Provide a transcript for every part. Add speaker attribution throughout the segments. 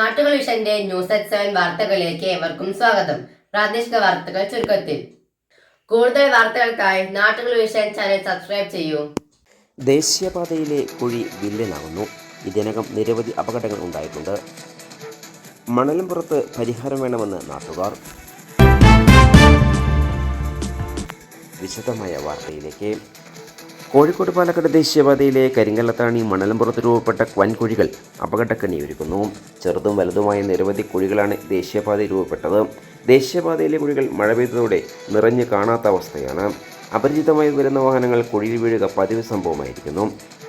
Speaker 1: ന്യൂസിന്റെ news at seven വാർത്തകളിലേക്ക് ഏവർക്കും സ്വാഗതം. പ്രാദേശിക വാർത്തകൾ ചുരുക്കത്തിൽ. കൂടുതൽ വാർത്തകൾക്കായി നാട്ടുകൾ ചാനൽ സബ്സ്ക്രൈബ് ചെയ്യൂ.
Speaker 2: ദേശീയപാതയിലെ കുഴി വില്ലനാകുന്നു. ഇതിനകം നിരവധി അപകടങ്ങൾ ഉണ്ടായിട്ടുണ്ട്. മണലും പുറത്ത് പരിഹാരം വേണമെന്ന് നാട്ടുകാർ. വിശദമായ വാർത്തയിലേക്ക്. കോഴിക്കോട് പാലക്കാട് ദേശീയപാതയിലെ കരിങ്കല്ലത്താണി മണലമ്പുറത്ത് രൂപപ്പെട്ട വൻകുഴികൾ അപകടക്കണിയൊരുക്കുന്നു. ചെറുതും വലുതുമായ നിരവധി കുഴികളാണ് ദേശീയപാതയിൽ രൂപപ്പെട്ടത്. ദേശീയപാതയിലെ കുഴികൾ മഴ പെയ്തതോടെ നിറഞ്ഞു കാണാത്ത അവസ്ഥയാണ്. അപരിചിതമായി വരുന്ന വാഹനങ്ങൾ കുഴിയിൽ വീഴുക പതിവ് സംഭവമായിരിക്കുന്നു.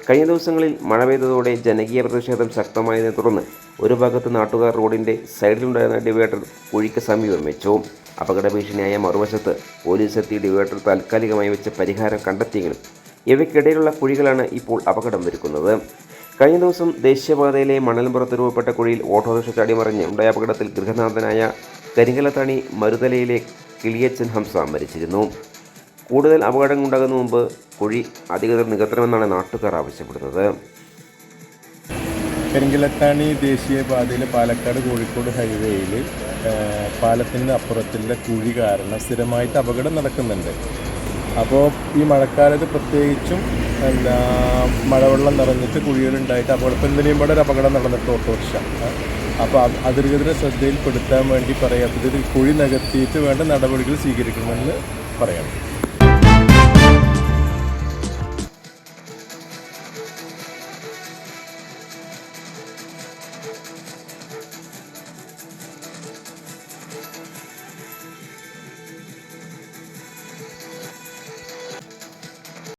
Speaker 2: കഴിഞ്ഞ ദിവസങ്ങളിൽ മഴ പെയ്തതോടെ ജനകീയ പ്രതിഷേധം ശക്തമായതിനെ തുടർന്ന് ഒരു ഭാഗത്ത് നാട്ടുകാർ റോഡിന്റെ സൈഡിലുണ്ടായിരുന്ന ഡിവൈഡർ കുഴിക്ക് സമീപം വെച്ചു. അപകട ഭീഷണിയായ മറുവശത്ത് പോലീസ് എത്തി ഡിവൈഡർ താൽക്കാലികമായി വെച്ച് പരിഹാരം കണ്ടെത്തിയെങ്കിലും ഇവയ്ക്കിടയിലുള്ള കുഴികളാണ് ഇപ്പോൾ അപകടം വരുക്കുന്നത് കഴിഞ്ഞ ദിവസം ദേശീയപാതയിലെ മണൽപുറത്ത് രൂപപ്പെട്ട കുഴിയിൽ ഓട്ടോറിക്ഷ ചാടിമറിഞ്ഞ് ഉണ്ടായ അപകടത്തിൽ ഗൃഹനാഥനായ കരിങ്കലത്താണി മരുതലയിലെ കിളിയച്ചൻ ഹംസ മരിച്ചിരുന്നു. കൂടുതൽ അപകടങ്ങൾ ഉണ്ടാകുന്ന മുമ്പ് കുഴി അധികൃതർ നികത്തണമെന്നാണ് നാട്ടുകാർ ആവശ്യപ്പെടുന്നത്.
Speaker 3: കരിങ്കലത്താണി ദേശീയപാതയിലെ പാലക്കാട് കോഴിക്കോട് ഹൈവേയിൽ പാലത്തിന്റെ അപ്പുറത്തുള്ള കുഴി കാരണം സ്ഥിരമായിട്ട് അപകടം നടക്കുന്നുണ്ട്. അപ്പോൾ ഈ മഴക്കാലത്ത് പ്രത്യേകിച്ചും എന്താ മഴവെള്ളം നിറഞ്ഞിട്ട് കുഴികളുണ്ടായിട്ട് അപകടം ഇപ്പം ഇന്നലെയും ഇവിടെ ഒരു അപകടം നടന്നിട്ട് ഓട്ടോറിക്ഷ. അപ്പോൾ അതിർഗതിരെ ശ്രദ്ധയിൽപ്പെടുത്താൻ വേണ്ടി പറയാത്തത് കുഴി നികത്തിയിട്ട് വേണ്ട നടപടികൾ സ്വീകരിക്കണമെന്ന് പറയണം.